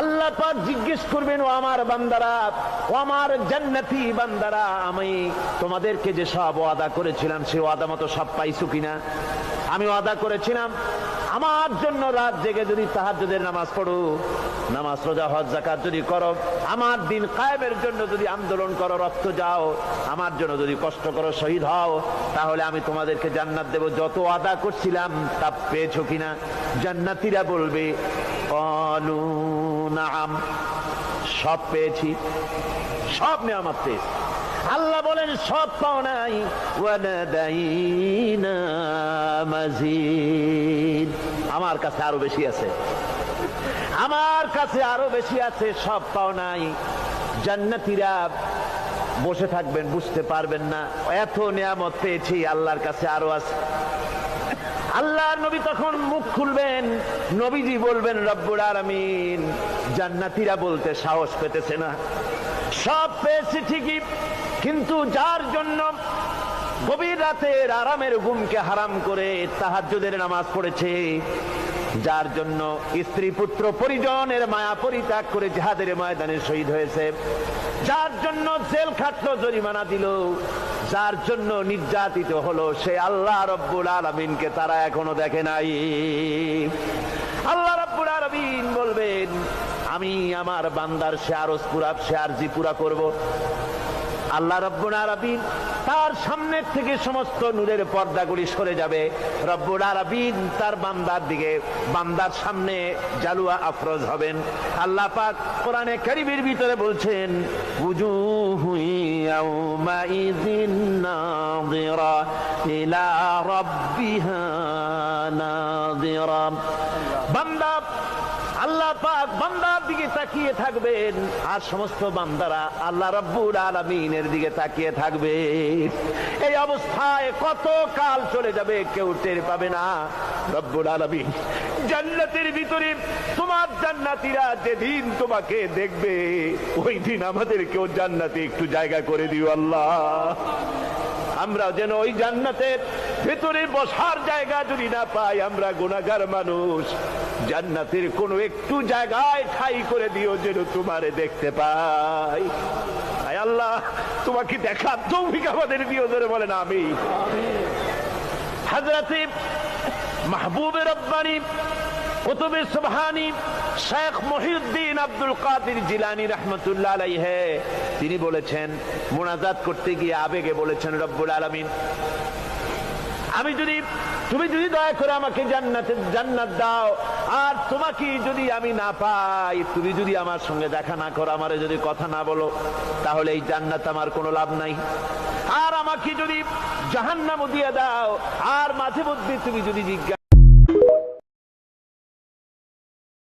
আল্লাহ পাক জিজ্ঞেস করবেন, ও আমার বান্দারা, ও আমার জান্নাতি বান্দারা, আমি তোমাদেরকে যে সব ওয়াদা করেছিলাম সে ওয়াদা মতো সব পাইছো কিনা? আমি ওয়াদা করেছিলাম, আমার জন্য রাত জেগে যদি তাহাজ্জুদের নামাজ পড়ো, নামাজ, রোজা, হজ জাকাত যদি করো, আমার দিন কায়েমের জন্য যদি আন্দোলন করো, রক্ত যাও, আমার জন্য যদি কষ্ট করো, শহীদ হও, তাহলে আমি তোমাদেরকে জান্নাত দেব। যত ওয়াদা করছিলাম, তা পেয়েছ কিনা? জান্নাতীরা বলবে কলু নাম সব পেয়েছি। সব নেয়ামত পেয়েছি। আল্লাহ বলেন, সব পাও নাই। মাজিদ। আমার কাছে আরও বেশি আছে। আমার কাছে আরও বেশি আছে, সব পাও নাই। জান্নাতীরা বসে থাকবেন, বুঝতে পারবেন না। এত নিয়ামত পেয়েছি, আল্লাহর কাছে আরও আছে। আল্লাহ নবী তখন মুখ খুলবেন, নবীজি বলবেন রব্বুর আলামিন, জান্নাতিরা বলতে সাহস পেতেছে না। সব পেয়েছি ঠিকই, কিন্তু যার জন্য গভীর রাতের আরামের ঘুমকে হারাম করে তাহাজ্জুদের নামাজ পড়েছে, যার জন্য স্ত্রী পুত্র পরিজনের মায়া পরিত্যাগ করে জিহাদের ময়দানে শহীদ হয়েছে, যার জন্য জেল খাটলো, জরিমানা দিল যার জন্য নির্যাতিত হলো সে আল্লাহ রব্বুল আলমিনকে তারা এখনও দেখে নাই। আল্লাহ রব্বুল আলমিন বলবেন, আমি আমার বান্দার সে আরজ পুরা সে আরজি পুরা করব। আল্লাহ রব্বুল আরবিন তার সামনের থেকে সমস্ত নূরের পর্দাগুলি সরে যাবে। রব্বুল আরবিন তার বান্দার দিকে, বান্দার সামনে জালুয়া আফরোজ হবেন। আল্লাহ পাক কোরআনে কারিমের ভিতরে বলছেন উজুহু ইয়াউমাইযিন নাযিরা ইলা রাব্বিহা নাযিরা বান্দা, আল্লাহ পাক বান্দার দিকে তাকিয়ে থাকবেন। আর সমস্ত বান্দারা আল্লাহ রব্বুল আলমিনের দিকে তাকিয়ে থাকবে। এই অবস্থায় কত কাল চলে যাবে কেউ টের পাবে না। জান্নাতের ভিতরে তোমার জান্নাতিরা যেদিন তোমাকে দেখবে ওই দিন আমাদের কেউ জান্নাতে একটু জায়গা করে দিও আল্লাহ। আমরা যেন ওই জান্নাতের ভেতরে বসার জায়গা যদি না পাই, আমরা গুণাগার মানুষ। জান্নাতের কোনো একটু জায়গায় ঠাই করে দিও যেন তোমারে দেখতে পাই। আল্লাহ, তোমাকে দেখার তৌফিক আমাদের দিও ধরে বলেন আমি হাজরাতে মাহবুবের রব্বানি, কুতুবে সুবহানি, শেখ মহিউদ্দিন আব্দুল কাদির জিলানি রহমতুল্লাহ আলাইহে। তিনি বলেছেন, মোনাজাত করতে গিয়ে আবেগে বলেছেন, রব্বুল আলামিন। আমি যদি, তুমি যদি দয়া করে আমাকে জান্নাতে, জান্নাত দাও, আর তোমাকে যদি আমি না পাই, তুমি যদি আমার সঙ্গে দেখা না করো, আমারে যদি কথা না বলো, তাহলে এই জান্নাত আমার কোনো লাভ নাই। আর আমাকে যদি জাহান্নামও দিয়ে দাও, আর মাঝে মধ্যে তুমি যদি জিজ্ঞাসা